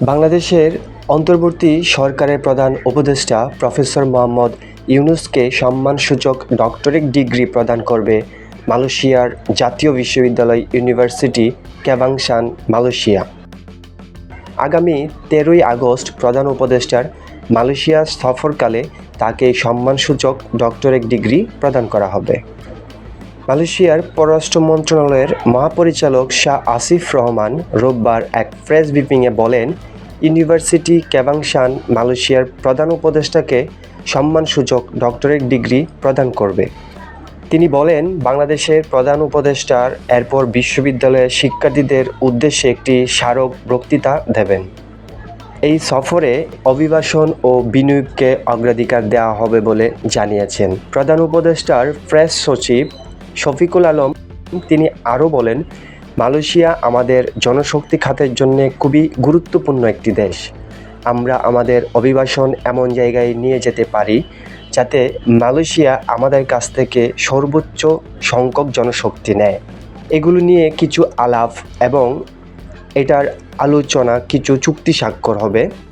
বাংলাদেশের অন্তর্বর্তী সরকারের প্রধান উপদেষ্টা প্রফেসর মোহাম্মদ ইউনুসকে সম্মানসূচক ডক্টরেট ডিগ্রি প্রদান করবে মালয়েশিয়ার জাতীয় বিশ্ববিদ্যালয় ইউনিভার্সিটি ক্যাবাংশান মালয়েশিয়া। আগামী তেরোই আগস্ট প্রধান উপদেষ্টার মালয়েশিয়া সফরকালে তাকে সম্মানসূচক ডক্টরেট ডিগ্রি প্রদান করা হবে। মালয়েশিয়ার পররাষ্ট্র মন্ত্রণালয়ের মহাপরিচালক শাহ আসিফ রহমান রোববার এক প্রেস ব্রিফিংয়ে বলেন, ইউনিভার্সিটি ক্যাবাংশান মালয়েশিয়ার প্রধান উপদেষ্টাকে সম্মানসূচক ডক্টরেট ডিগ্রি প্রদান করবে। তিনি বলেন, বাংলাদেশের প্রধান উপদেষ্টার এরপর বিশ্ববিদ্যালয়ের শিক্ষার্থীদের উদ্দেশ্যে একটি স্মারক বক্তৃতা দেবেন। এই সফরে অভিবাসন ও বিনিয়োগকে অগ্রাধিকার দেওয়া হবে বলে জানিয়েছেন। প্রধান উপদেষ্টার প্রেস সচিব শফিকুল আলম, তিনি আরও বলেন, মালয়েশিয়া আমাদের জনশক্তি খাতের জন্য খুবই গুরুত্বপূর্ণ একটি দেশ। আমরা আমাদের অভিবাসন এমন জায়গায় নিয়ে যেতে পারি যাতে মালয়েশিয়া আমাদের কাছ থেকে সর্বোচ্চ সংখ্যক জনশক্তি নেয়। এগুলো নিয়ে কিছু আলাপ এবং এটার আলোচনা, কিছু চুক্তি স্বাক্ষর হবে।